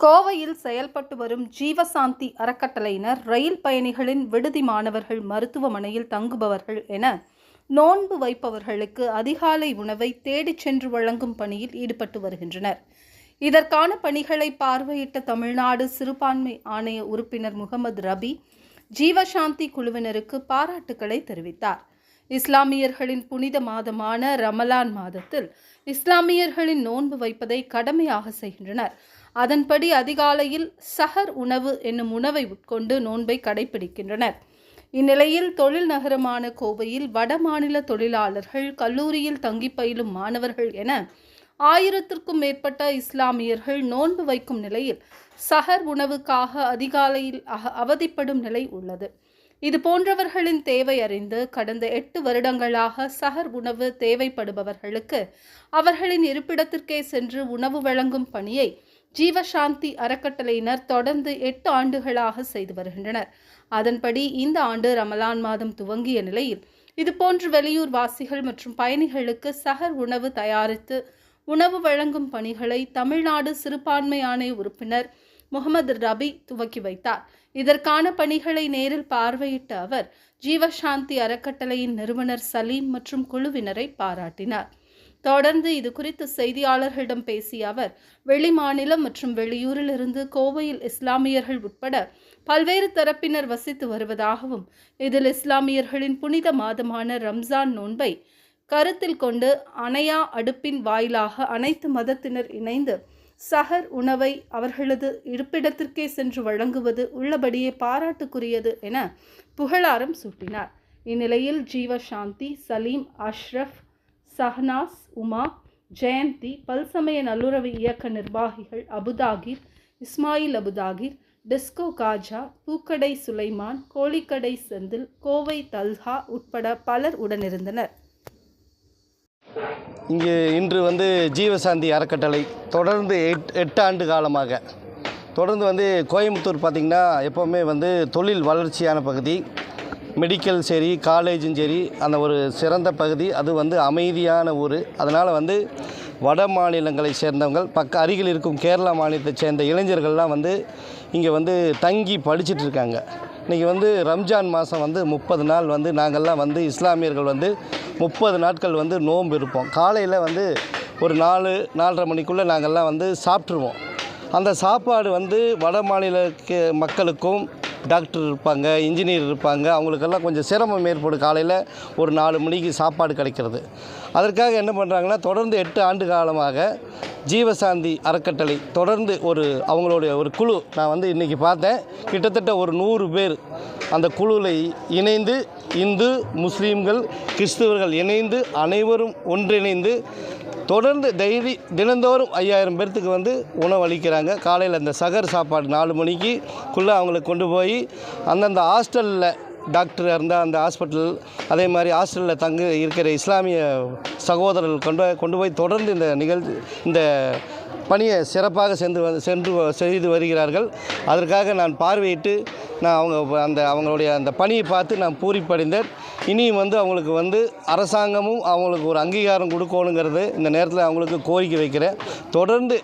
கோவையில் செயல்பட்டு வரும் ஜீவசாந்தி அறக்கட்டளையினர் ரயில் பயணிகளின் விடுதி மாணவர்கள் மருத்துவமனையில் தங்குபவர்கள் என நோன்பு வைப்பவர்களுக்கு அதிகாலை உணவை தேடிச் சென்று வழங்கும் பணியில் ஈடுபட்டு வருகின்றனர். இதற்கான பணிகளை பார்வையிட்ட தமிழ்நாடு சிறுபான்மை ஆணைய உறுப்பினர் முகமது ரபி ஜீவசாந்தி குழுவினருக்கு பாராட்டுக்களை தெரிவித்தார். இஸ்லாமியர்களின் புனித மாதமான ரமலான் மாதத்தில் இஸ்லாமியர்களின் நோன்பு வைப்பதை கடமையாக செய்கின்றனர். அதன்படி அதிகாலையில் சஹர் உணவு என்னும் உணவை உட்கொண்டு நோன்பை கடைபிடிக்கின்றனர் இந்நிலையில் தொழில் நகரமான கோவையில் வடமாநில தொழிலாளர்கள் கல்லூரியில் தங்கி பயிலும் மாணவர்கள் என ஆயிரத்திற்கும் மேற்பட்ட இஸ்லாமியர்கள் நோன்பு வைக்கும் நிலையில் சஹர் உணவுக்காக அதிகாலையில் அக- அவதிப்படும் நிலை உள்ளது. இது போன்றவர்களின் தேவை அறிந்து கடந்த எட்டு வருடங்களாக சஹர் உணவு தேவைப்படுபவர்களுக்கு அவர்களின் இருப்பிடத்திற்கே சென்று உணவு வழங்கும் பணியை ஜீவசாந்தி அறக்கட்டளையினர் தொடர்ந்து எட்டு ஆண்டுகளாக செய்து வருகின்றனர். அதன்படி இந்த ஆண்டு ரமலான் மாதம் துவங்கிய நிலையில் இதுபோன்று வெளியூர் வாசிகள் மற்றும் பயணிகளுக்கு சகர் உணவு தயாரித்து உணவு வழங்கும் பணிகளை தமிழ்நாடு சிறுபான்மை ஆணைய உறுப்பினர் முகமது ரபி துவக்கி வைத்தார். இதற்கான பணிகளை நேரில் பார்வையிட்ட அவர் ஜீவசாந்தி அறக்கட்டளையின் நிறுவனர் சலீம் மற்றும் குழுவினரை பாராட்டினார். தொடர்ந்து இது குறித்து செய்தியாளர்களிடம் பேசிய அவர் வெளிமாநிலம் மற்றும் வெளியூரிலிருந்து கோவையில் இஸ்லாமியர்கள் உட்பட பல்வேறு தரப்பினர் வசித்து வருவதாகவும் இதில் இஸ்லாமியர்களின் புனித மாதமான ரம்ஜான் நோன்பை கருத்தில் கொண்டு அணையா அடுப்பின் வாயிலாக அனைத்து மதத்தினர் இணைந்து சஹர் உணவை அவர்களது இருப்பிடத்திற்கே சென்று வழங்குவது உள்ளபடியே பாராட்டுக்குரியது என புகழாரம் சூட்டினார். இந்நிலையில் ஜீவசாந்தி சலீம் அஷ்ரஃப் சஹ்னாஸ் உமா ஜெயந்தி பல்சமய நல்லுறவு இயக்க நிர்வாகிகள் அபுதாகிர் இஸ்மாயில் அபுதாகிர் டிஸ்கோ காஜா பூக்கடை சுலைமான் கோழிக்கடை செந்தில் கோவை தல்ஹா உட்பட பலர் உடனிருந்தனர். இங்கு இன்று வந்து ஜீவசாந்தி அறக்கட்டளை தொடர்ந்து எட் எட்டு ஆண்டு காலமாக. தொடர்ந்து வந்து கோயம்புத்தூர் பார்த்திங்கன்னா எப்போவுமே வந்து தொழில் வளர்ச்சியான பகுதி. மெடிக்கல் சரி காலேஜும் சரி அந்த ஒரு சிறந்த பகுதி. அது வந்து அமைதியான ஊர். அதனால் வந்து வட மாநிலங்களை சேர்ந்தவங்கள் பக்க அருகில் இருக்கும் கேரளா மாநிலத்தை சேர்ந்த இளைஞர்கள்லாம் வந்து இங்கே வந்து தங்கி படிச்சுட்டு இருக்காங்க. இன்றைக்கி வந்து ரம்ஜான் மாதம் வந்து முப்பது நாள் வந்து நாங்கள்லாம் வந்து இஸ்லாமியர்கள் வந்து முப்பது நாட்கள் வந்து நோன்பு இருப்போம். காலையில் வந்து ஒரு நாலு நாலரை மணிக்குள்ளே நாங்கள்லாம் வந்து சாப்பிட்ருவோம் அந்த சாப்பாடு வந்து வட மாநில மக்களுக்கும் டாக்டர் இருப்பாங்க இன்ஜினியர் இருப்பாங்க அவங்களுக்கெல்லாம் கொஞ்சம் சிரமம் ஏற்படும் காலையில் ஒரு நாலு மணிக்கு சாப்பாடு கிடைக்கிறது. அதற்காக என்ன பண்ணுறாங்கன்னா தொடர்ந்து எட்டு ஆண்டு காலமாக ஜீவசாந்தி அறக்கட்டளை தொடர்ந்து ஒரு அவங்களுடைய ஒரு குழு நான் வந்து இன்றைக்கி பார்த்தேன். கிட்டத்தட்ட ஒரு நூறு பேர் அந்த குழுவில் இணைந்து இந்து முஸ்லீம்கள் கிறிஸ்துவர்கள் இணைந்து அனைவரும் ஒன்றிணைந்து தொடர்ந்து டெய்லி தினந்தோறும் ஐயாயிரம் பேர்த்துக்கு வந்து உணவு அளிக்கிறாங்க. காலையில் அந்த சகர் சாப்பாடு நாலு மணிக்குள்ளே அவங்களுக்கு கொண்டு போய் அந்தந்த ஹாஸ்டலில் டாக்டர் இருந்தால் அந்த ஹாஸ்பிட்டல் அதே மாதிரி ஹாஸ்டலில் தங்க இருக்கிற இஸ்லாமிய சகோதரர்கள் கொண்டு கொண்டு போய் தொடர்ந்து இந்த நிகழ்ச்சி இந்த பணியை சிறப்பாக சென்று வந்து சென்று செய்து வருகிறார்கள். அதற்காக நான் பார்வையிட்டு நான் அவங்க அந்த அவங்களுடைய அந்த பணியை பார்த்து நான் பூரிப்படைந்தேன். இனியும் வந்து அவங்களுக்கு வந்து அரசாங்கமும் அவங்களுக்கு ஒரு அங்கீகாரம் கொடுக்கணுங்கிறது இந்த நேரத்தில் அவங்களுக்கு கோரிக்கை வைக்கிறேன். தொடர்ந்து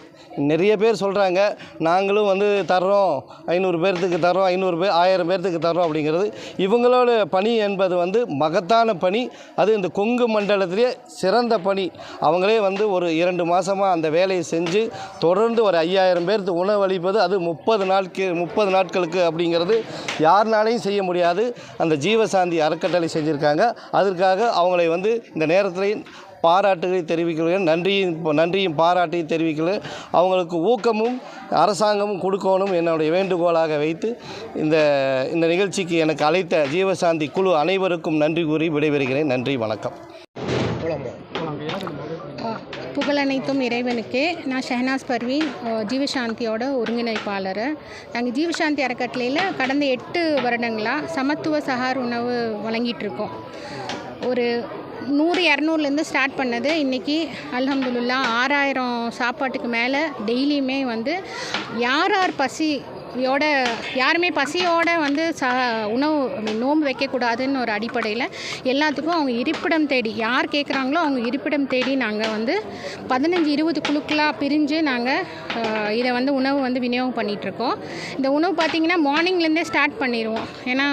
நிறைய பேர் சொல்கிறாங்க நாங்களும் வந்து தர்றோம் ஐநூறு பேர்த்துக்கு தர்றோம் ஐநூறு பேர் ஆயிரம் பேர்த்துக்கு தர்றோம் அப்படிங்கிறது. இவங்களோட பணி என்பது வந்து மகத்தான பணி. அது இந்த கொங்கு மண்டலத்திலே சிறந்த பணி. அவங்களே வந்து ஒரு இரண்டு மாதமாக அந்த வேலையை செஞ்சு தொடர்ந்து ஒரு ஐயாயிரம் பேர்த்து உணவளிப்பது அது முப்பது நாட்கு முப்பது நாட்களுக்கு அப்படிங்கிறது யாருனாலையும் செய்ய முடியாது. அந்த ஜீவசாந்தி அறக்கட்டளை செஞ்சுருக்காங்க. அதற்காக அவங்களை வந்து இந்த நேரத்தில் பாராட்டுகளை தெரிவிக்கிறேன். நன்றியும் நன்றியும் பாராட்டையும் தெரிவிக்கிறேன். அவங்களுக்கு ஊக்கமும் அரசாங்கமும் கொடுக்கணும் என்னுடைய வேண்டுகோளாக வைத்து இந்த இந்த நிகழ்ச்சிக்கு எனக்கு அழைத்த ஜீவசாந்தி குழு அனைவருக்கும் நன்றி கூறி விடைபெறுகிறேன். நன்றி வணக்கம். புகழனைத்தும் இறைவனுக்கே. நான் ஷெஹனாஸ் பர்வீன் ஜீவசாந்தியோட ஒருங்கிணைப்பாளர். நாங்கள் ஜீவசாந்தி அறக்கட்டளையில் கடந்த எட்டு வருடங்களாக சமத்துவ சகார் உணவு வழங்கிட்டு இருக்கோம் ஒரு நூறு இரநூறுலேருந்து ஸ்டார்ட் பண்ணது இன்றைக்கி அல்ஹம்துலில்லாஹ் ஆறாயிரம் சாப்பாட்டுக்கு மேலே டெய்லியுமே வந்து யார் யார் பசி யோட யாருமே பசியோட வந்து ச உணவு I நோன்பு வைக்கக்கூடாதுன்னு ஒரு அடிப்படையில் எல்லாத்துக்கும் அவங்க இருப்பிடம் தேடி யார் கேட்குறாங்களோ அவங்க இருப்பிடம் தேடி நாங்கள் வந்து பதினஞ்சு இருபது குழுக்களாக பிரிஞ்சு நாங்கள் இதை வந்து உணவு வந்து விநியோகம் பண்ணிகிட்ருக்கோம் இந்த உணவு பார்த்திங்கன்னா மார்னிங்லேருந்தே ஸ்டார்ட் பண்ணிடுவோம் ஏன்னா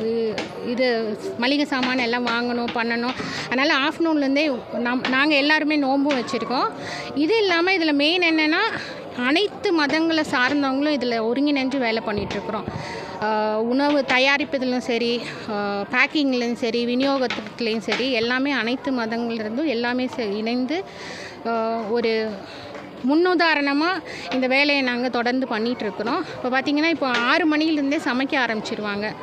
இது- இது மளிகை சாமான் எல்லாம் வாங்கணும் பண்ணணும். அதனால் ஆஃப்டர்நூன்லேருந்தே நம் நாங்கள் எல்லாருமே நோம்பும் வச்சுருக்கோம். இது இல்லாமல் இதில் மெயின் என்னென்னா அனைத்து மதங்களை சார்ந்தவங்களும் இதில் ஒருங்கிணைஞ்சு வேலை பண்ணிகிட்ருக்குறோம். உணவு தயாரிப்பதிலும் சரி பேக்கிங்லேயும் சரி விநியோகத்துலேயும் சரி எல்லாமே அனைத்து மதங்கள்லேருந்தும் எல்லாமே சே- இணைந்து ஒரு முன்னுதாரணமாக இந்த வேலையை நாங்கள் தொடர்ந்து பண்ணிகிட்ருக்குறோம். இப்போ பார்த்திங்கன்னா இப்போ ஆறு மணிலேருந்தே சமைக்க ஆரம்பிச்சிருவாங்க.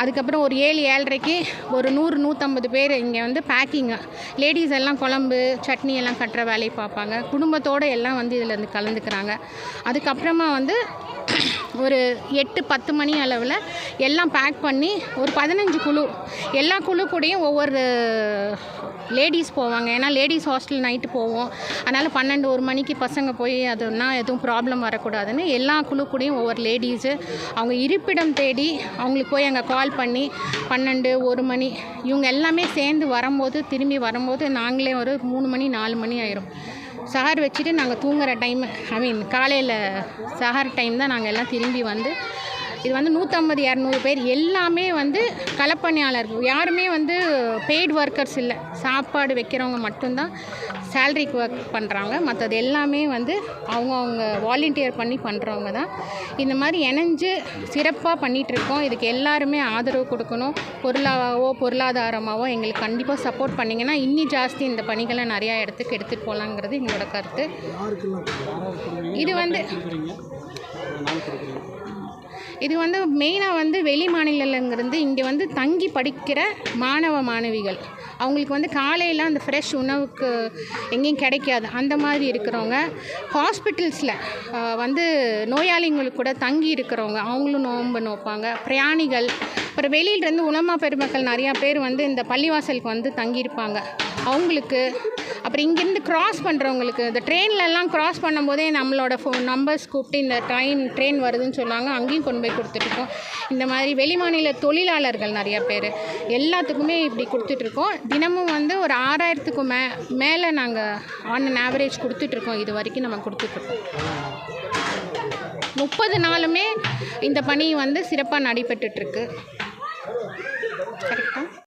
அதுக்கப்புறம் ஒரு ஏழு ஏழரைக்கு ஒரு நூறு நூற்றம்பது பேர் இங்கே வந்து பேக்கிங்கு லேடிஸ் எல்லாம் குழம்பு சட்னி எல்லாம் கட்டுற வேலையை பார்ப்பாங்க. குடும்பத்தோடு எல்லாம் வந்து இதில் வந்து கலந்துக்கிறாங்க. அதுக்கப்புறமா வந்து ஒரு எட்டு பத்து மணி அளவில் எல்லாம் பேக் பண்ணி ஒரு பதினஞ்சு குழு எல்லா குழு கூடயும் ஒவ்வொரு லேடிஸ் போவாங்க. ஏன்னா லேடிஸ் ஹாஸ்டல் நைட்டு போவோம். அதனால் பன்னெண்டு ஒரு மணிக்கு பசங்க போய் அதுனா எதுவும் ப்ராப்ளம் வரக்கூடாதுன்னு எல்லா குழு கூடயும் ஒவ்வொரு லேடிஸு அவங்க இருப்பிடம் தேடி அவங்களுக்கு போய் அங்கே கால் பண்ணி பன்னெண்டு ஒரு மணி இவங்க எல்லாமே சேர்ந்து வரும்போது திரும்பி வரும்போது நாங்களே ஒரு மூணு மணி நாலு மணி ஆயிரும். சஹார் வச்சுட்டு நாங்கள் தூங்குகிற டைம் ஐ மீன் காலையில் சஹார் டைம் தான் நாங்கள் எல்லாம் திரும்பி வந்து இது வந்து நூற்றம்பது இரநூறு பேர். எல்லாமே வந்து களப்பணியாளர்கள் யாருமே வந்து பெய்டு ஒர்க்கர்ஸ் இல்லை. சாப்பாடு வைக்கிறவங்க மட்டும்தான் சேலரிக்கு ஒர்க் பண்ணுறாங்க மற்றது எல்லாமே வந்து அவங்க அவங்க வாலண்டியர் பண்ணி பண்ணுறவங்க தான். இந்த மாதிரி இணைஞ்சு சிறப்பாக பண்ணிகிட்ருக்கோம் இதுக்கு எல்லாருமே ஆதரவு கொடுக்கணும். பொருளாவோ பொருளாதாரமாவோ எங்களுக்கு கண்டிப்பாக சப்போர்ட் பண்ணிங்கன்னா இன்னி ஜாஸ்தி இந்த பணிகளை நிறையா இடத்துக்கு எடுத்துகிட்டு போகலாங்கிறது எங்களோட கருத்து. இது வந்து இது வந்து மெயினாக வந்து வெளி மாநிலங்கிறது இங்கே வந்து தங்கி படிக்கிற மாணவ மாணவிகள். அவங்களுக்கு வந்து காலையில் அந்த ஃப்ரெஷ் உணவுக்கு எங்கேயும் கிடைக்காது. அந்த மாதிரி இருக்கிறவங்க ஹாஸ்பிட்டல்ஸில் வந்து நோயாளிங்களுக்கு கூட தங்கி இருக்கிறவங்க அவங்களும் நோன்பு நோப்பாங்க. பிரயாணிகள் அப்புறம் வெளியிலேருந்து உணமா பெருமக்கள் நிறையா பேர் வந்து இந்த பள்ளிவாசலுக்கு வந்து தங்கியிருப்பாங்க. அவங்களுக்கு அப்புறம் இங்கேருந்து கிராஸ் பண்ணுறவங்களுக்கு இந்த ட்ரெயின்லலாம் கிராஸ் பண்ணும்போதே நம்மளோட ஃபோ நம்பர்ஸ் கூப்பிட்டு இந்த ட்ரெயின் ட்ரெயின் வருதுன்னு சொன்னாங்க. அங்கேயும் கொண்டு போய் கொடுத்துட்ருக்கோம். இந்த மாதிரி வெளிமாநில தொழிலாளர்கள் நிறையா பேர். எல்லாத்துக்குமே இப்படி கொடுத்துட்ருக்கோம். தினமும் வந்து ஒரு ஆறாயிரத்துக்கும் மே மேலே நாங்கள் ஆன் அன் ஆவரேஜ் கொடுத்துட்ருக்கோம். இது வரைக்கும் நம்ம கொடுத்துட்ருக்கோம். முப்பது நாளுமே இந்த பணி வந்து சிறப்பாக நடைபெற்றுட்ருக்கு. 还有个